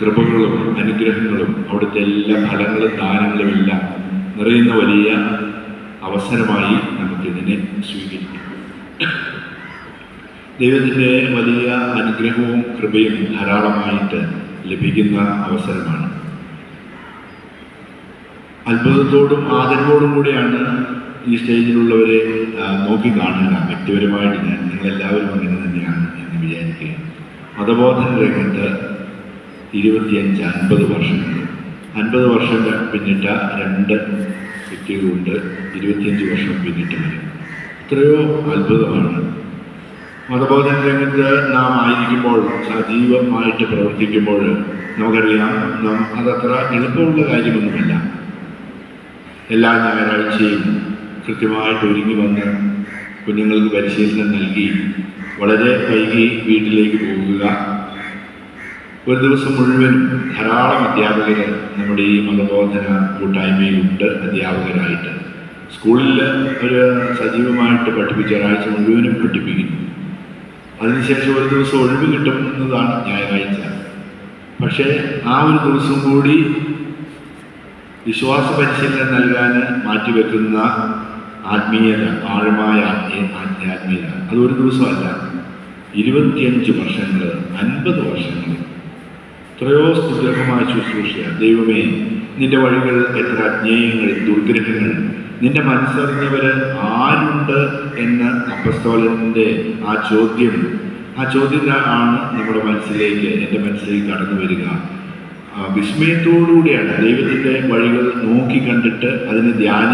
കൃപകളും അനുഗ്രഹങ്ങളും അവിടുത്തെ എല്ലാ ഫലങ്ങളും ദാനങ്ങളും എല്ലാം നിറയുന്ന വലിയ അവസരമായി നമുക്കിതിനെ സ്വീകരിക്കാം. ദൈവത്തിന്റെ വലിയ അനുഗ്രഹവും കൃപയും ധാരാളമായിട്ട് ലഭിക്കുന്ന അവസരമാണ്. അത്ഭുതത്തോടും ആദരവോടും കൂടിയാണ് ഈ സ്റ്റേജിലുള്ളവരെ നോക്കി നോക്കിക്കാണുക വ്യക്തിപരമായിട്ട് ഞാൻ നിങ്ങളെല്ലാവരും അങ്ങനെ തന്നെയാണ് എന്ന് വിചാരിക്കുക മതബോധന രംഗത്ത് ഇരുപത്തിയഞ്ച് അൻപത് വർഷങ്ങൾ. അൻപത് വർഷം പിന്നിട്ട രണ്ട് വ്യക്തികളുണ്ട് ഇരുപത്തിയഞ്ച് വർഷം പിന്നിട്ടവർ എത്രയോ അത്ഭുതമാണ്. മതബോധന രംഗത്ത് നാം ആയിരിക്കുമ്പോൾ സജീവമായിട്ട് പ്രവർത്തിക്കുമ്പോൾ നമുക്കറിയാം നാം അതത്ര എളുപ്പമുള്ള കാര്യമൊന്നുമല്ല. എല്ലാ ഞായറാഴ്ചയും കൃത്യമായിട്ട് ഒരുങ്ങി വന്ന് കുഞ്ഞുങ്ങൾക്ക് പരിശീലനം നൽകി വളരെ വൈകി വീട്ടിലേക്ക് പോകുക ഒരു ദിവസം മുഴുവൻ ധാരാളം അധ്യാപകർ നമ്മുടെ ഈ മതബോധന കൂട്ടായ്മയിലുണ്ട് അധ്യാപകരായിട്ട്. സ്കൂളിൽ ഒരു സജീവമായിട്ട് പഠിപ്പിച്ച ഒരാഴ്ച മുഴുവനും പഠിപ്പിക്കുന്നു. അതിനുശേഷം ഒരു ദിവസം ഒഴിവ് കിട്ടുന്നതാണ് ഞായറാഴ്ച. പക്ഷേ ആ ഒരു ദിവസം കൂടി വിശ്വാസ പരിശീലനം നൽകാൻ മാറ്റിവെക്കുന്ന ആത്മീയത ആഴമായ ആത്മീയ ആത്മീയത അതൊരു ദിവസമല്ല ഇരുപത്തിയഞ്ച് വർഷങ്ങൾ അൻപത് വർഷങ്ങൾ എത്രയോ സുദൃഢമായ ശുശ്രൂഷ ദൈവമേ നിന്റെ വഴികൾ എത്ര അജ്ഞേയങ്ങൾ ദുർഗ്രഹങ്ങൾ. നിന്റെ മനസ്സറിഞ്ഞവര് ആരുണ്ട് എന്ന അപ്പസ്തോലന്റെ ആ ചോദ്യം. ആ ചോദ്യം ആണ് നമ്മുടെ മനസ്സിലേക്ക് എന്റെ മനസ്സിലേക്ക് കടന്നു വരിക. വിസ്മയത്തോടുകൂടിയാണ് ദൈവത്തിന്റെ വഴികൾ നോക്കി കണ്ടിട്ട് അതിനെ ധ്യാനി